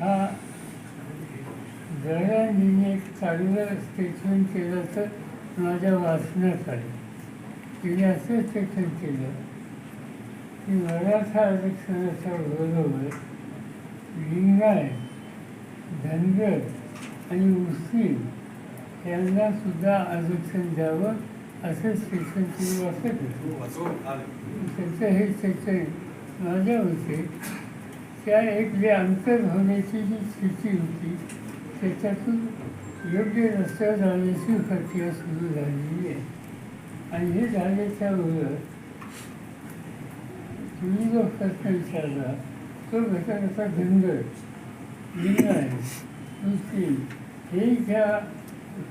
हा. दयाने एक चांगलं स्टेटमेंट केलं तर माझ्या वाचण्यात आलं तिने असं स्टेटमेंट केलं की मराठा आरक्षणाच्या बरोबर लिंगायत धनगर आणि मुस्लिम यांना सुद्धा आरक्षण द्यावं असं स्टेटमेंट तिने वाचत त्याचं हे त्याचे माझ्या होते त्या एक जे अंतर होण्याची जी स्थिती होती त्याच्यातून योग्य रस्त्यावर जाण्याची प्रक्रिया सुरू झालेली आहे. आणि हे झाल्याच्याबरोबर तुम्ही जो प्रश्न विचारला तो घटक असा धनगर आहे. मुस्लिम हे ज्या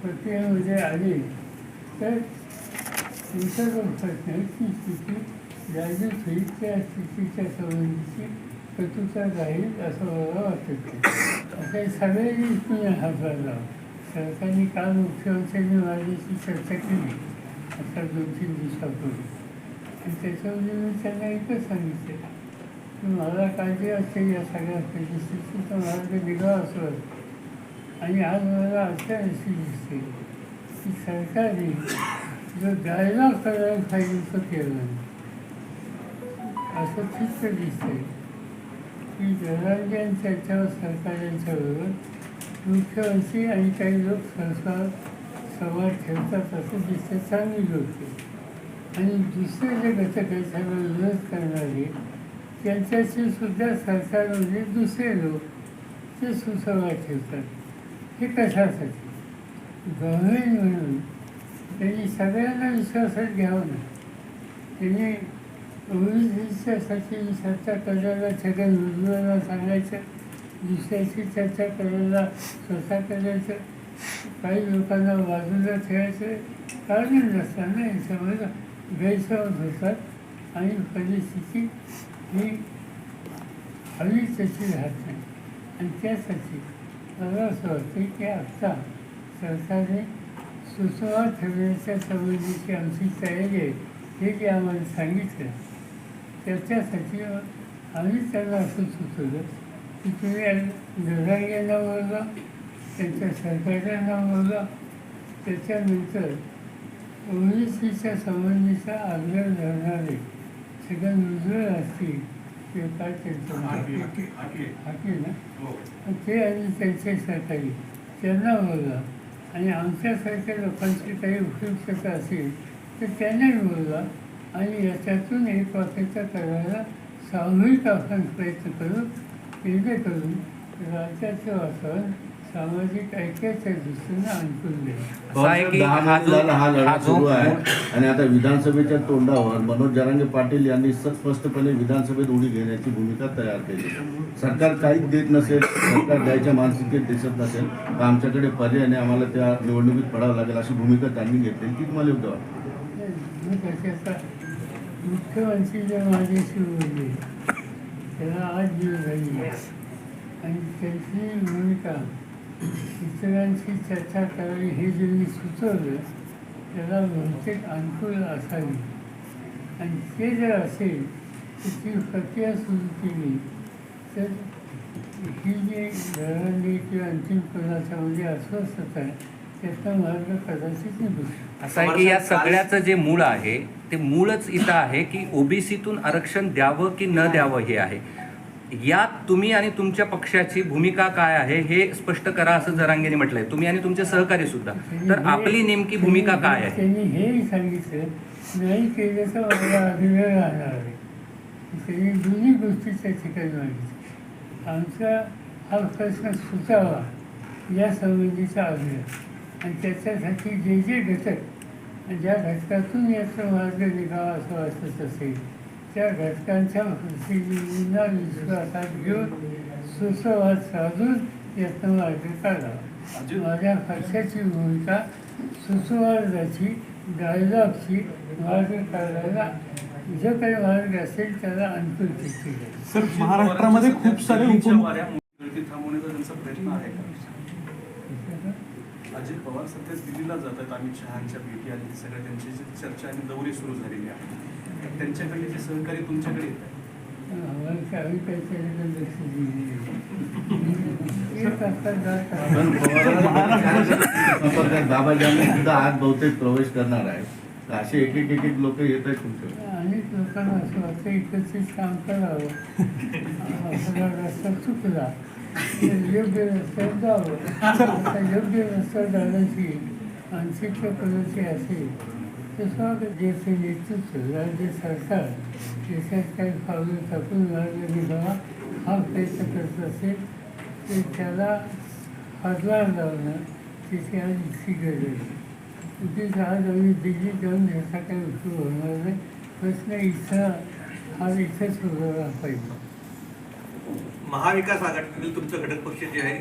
प्रक्रियेमध्ये आले तर तुमचा जो प्रश्न आहे ती स्थिती जागृत होईल त्या स्थितीच्या संबंधीची कटुता राहील असं मला वाटत आता सगळे मी हातभार सरकारने काल मुख्यमंत्र्यांनी माझ्याशी चर्चा केली आता दोन तीन दिवसापूर्वी आणि त्याच्यामध्ये मी त्यांना एकच सांगितलं की मला काळजी असते या सगळ्या परिस्थितीचा मार्ग निघावा असं आणि आज मला अशा अशी दिसते की सरकारने जो डायलॉग करायला पाहिजे तो केला नाही असं चित्र दिसतंय की जरांगे त्याच्यावर सरकारांच्याबरोबर मुख्यमंत्री आणि काही लोक संसार संवाद ठेवतात असं दिसतं चांगली होते आणि दुसरे जे घटक आहेत त्याला लस करणारे त्यांच्याशी सुद्धा सरकारमध्ये दुसरे लोक ते सुसंवाद ठेवतात हे कशासाठी गव्हर्मेंट म्हणून त्यांनी सगळ्यांना विश्वासात घ्यावं ना त्यांनी ओबीसीच्यासाठी चर्चा करायला सगळ्या भुजबळला सांगायचं? दुसऱ्याची चर्चा करायला स्वतः करायचं? काही लोकांना बाजूला ठेवायचं? कारण नसताना याच्यामध्ये गैरसमज होतात आणि परिस्थिती ही हवी तशी राहत नाही. आणि त्यासाठी मला असं वाटतं की आत्ता सरकारने सुसंवाद ठेवण्याच्या संबंधीची आमची तयारी आहे हे जे आम्हाला सांगितलं. त्याच्यासाठी आम्ही त्यांना असं सुचवलं की तुम्ही जरांग्यांना बोलला त्यांच्या सरकारच्यांना बोलला त्याच्यानंतर ओबीसीच्या संबंधीचा आग्रह धरणारे छगन भुजबळ असतील ते काय त्यांचं? हाके ना? आणि ते आणि त्यांचे सहकारी त्यांना बोलला आणि आमच्यासारख्या लोकांची काही उपयुक्तता असेल तर त्यांनाही बोलवा. आणि याच्यातून एक वाक्यता करायला सामूहिक आपण प्रयत्न करू जेणेकरून राज्याचं वातावरण सामाजिक ऐक्याच्या दृष्टीनं अनुकूल देईल असं आहे हा सुरू आणि आता विधानसभेच्या तोंडावर मनोज जरांगे पाटील यांनी स्पष्टपणे विधानसभेत उडी घेण्याची भूमिका तयार केली. सरकार काहीच देत नसेल सरकार द्यायच्या मानसिकतेत दिसत नसेल तर आमच्याकडे पर्याय नाही आम्हाला त्या निवडणुकीत पडावं लागेल अशी भूमिका त्यांनी घेतली ती तुम्हाला योग्य वाटते? मी कशाचा मुख्यमंत्री जे माझ्याशी बोलले त्याला आज जीव झाली. आहे. आणि त्यांची भूमिका इतरांशी चर्चा करावी हे जे मी सुचवलं त्याला बहुतेक अनुकूल असावी. आणि ते जर असेल तर ती प्रक्रिया सुरू केली तर ही जी घरांनी किंवा अंतिम पदार्थामध्ये अस्वस्थता आहे असं आहे की या सगळ्याचं जे मूळ आहे ते मूळच इथं आहे की ओबीसीतून आरक्षण द्यावं की न द्यावं हे आहे. यात तुम्ही आणि तुमच्या पक्षाची भूमिका काय आहे हे स्पष्ट करा असं जरांगेने म्हटलंय. तुम्ही आणि तुमचे सहकारी सुद्धा. तर आपली नेमकी भूमिका काय आहे? त्यांनी हेही सांगितलं नाही केलं तर मला अभिनय राहणार आहे. त्यांनी दोन्ही गोष्टी त्या ठिकाणी मागितल्या आमचा हा प्रश्न सुटावा या संबंधीचा आग्रह आणि त्याच्यासाठी जे जे घटक ज्या घटकातून याचा मार्ग निघावा असं वाटत असेल त्या घटकांच्या प्रतिनिधींना विश्वासात घेऊन सुसंवाद साधून यातनं मार्ग काढावा माझ्या पक्षाची भूमिका सुसंवादाची डायलॉगची मार्ग काढायला जो काही मार्ग असेल त्याला अनुकूल केली सर महाराष्ट्रामध्ये खूप सारे थांबवण्याचा त्यांचा प्रयत्न आहे का? अजित पवार सध्या दिल्लीला जातात अमित शहाच्या भेटी आणि सगळ्या त्यांची जी चर्चा आणि दौरी सुरू झालेली आहे. तर त्यांच्याकडे जे सहकारी तुमच्याकडे येत आहे आम्हाला काही काही त्याच्याकडे लक्ष दिले येत असतात जात पण असतात. संपर्कात बाबाजांनी सुद्धा आज बहुतेक प्रवेश करणार आहे असे एक एक एक एक लोक येत आहेत तुमच्याकडे. अनेक लोकांना असं वाटतं एकत्रित काम करावं. आपला रस्ता चुकला योग्य रस्त्यावर जावं. आता योग्य रस्त्यावर जाण्याची मानसिकता कोणाची असेल तर स्वागत ज्याचे नेतृत्व राज्य सरकार देशात काही पावलं टाकून मार्ग निघावा हा प्रयत्न करत असेल तर त्याला हातभार लावणं त्याची आज इतकी गरज आहे. कुठे जहाज आम्ही दिल्लीत जाऊन याचा काही उपयोग होणार नाही. प्रश्न इथं हा इथंच सोडवला पाहिजे. महाविकास आघाडीतील तुमचं घटक पक्ष जे आहे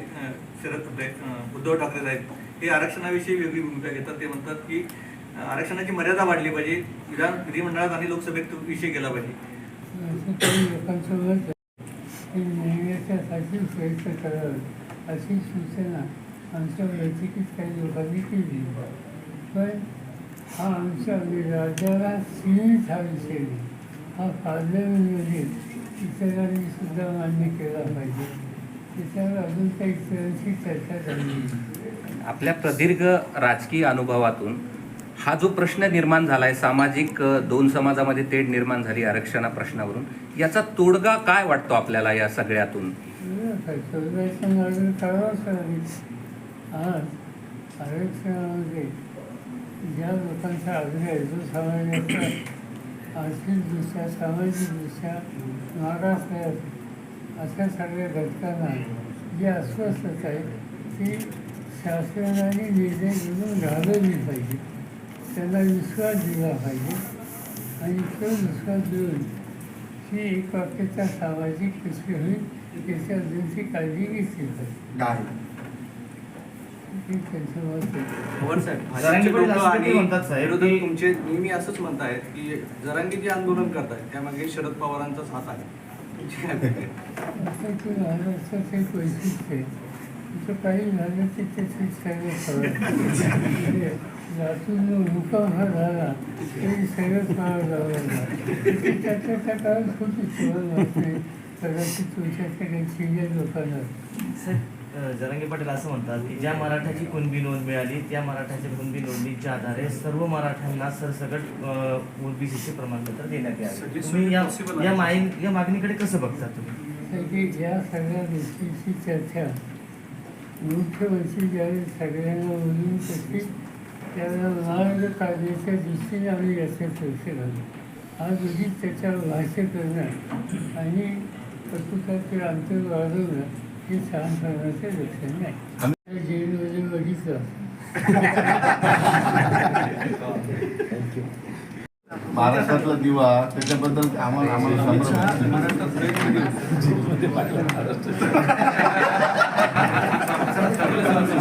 शरद उद्धव ठाकरे आहेत ते आरक्षणाविषयी वेगळी भूमिका घेतात. ते म्हणतात की आरक्षणाची मर्यादा वाढली पाहिजे. विधान विधिमंडळात आणि लोकसभेत विषय गेला पाहिजे. काही प्रयत्न करावे अशी सूचना आमच्या बैठकीत काही लोकांनी केली पण हा आमच्या राज्याला सीमित हा विषय हा पार्लमेंटमध्ये इतरांनी सुद्धा मान्य केला पाहिजे. त्याच्यावर अजून काही इतरांशी चर्चा झाली. आपल्या प्रदीर्घ राजकीय अनुभवातून हा जो प्रश्न निर्माण झालाय सामाजिक अ, दोन समाजामध्ये तेढ निर्माण झाली आरक्षणा प्रश्नावरून याचा तोडगा काय वाटतो आपल्याला या सगळ्यातून? शोधायचं मार्ग करावाच लागेल आज आरक्षणामध्ये ज्या लोकांचा आग्रह आहे जो सामान्याचा आर्थिकदृष्ट्या सामाजिकदृष्ट्या मागास आहे अशा सगळ्या घटकांना जी अस्वस्थता आहे ती शासनाने निर्णय घेऊन घालवली पाहिजे. त्यांना विश्वास दिला पाहिजे आणि तो विश्वास देऊन ही एक वाक्याचा सामाजिक कृषी होईल त्याच्या काळजी घेतली पाहिजे. तुमचे नेहमी असंच म्हणतायत की जरांगी जे आंदोलन करतायत त्यामागे शरद पवारांचाच हात आहे. काही झालं ते हा झाला तरी सगळं खबर लावला त्याच्या त्या काळात खूप सुरुवात वाटते कदाचित तुमच्याकडे काही सिनियर लोकांना जरांगे पाटील असं म्हणतात की ज्या मराठाची कुणबी नोंद मिळाली त्या मराठाच्या कुणबी नोंदणीच्या आधारे सर्व मराठ्यांना सरसकट ओबीसीचे प्रमाणपत्र देण्यात यावे. तुम्ही या या. माई या मागणीकडे कसं बघता तुम्ही? या सगळ्या गोष्टींची चर्चा मुख्यमंत्री ज्यावेळी सगळ्यांना बोलून त्याची त्याला मार्ग काढण्याच्या दृष्टीने आम्ही याचे पैसे घालू. आज उगीच त्याच्यावर भाष्य करणं आणि पत्रकाराचे अंतर वाढवणं हे सहन वगैरे वडीच महाराष्ट्रातला दिवा त्याच्याबद्दल आम्हाला आम्हाला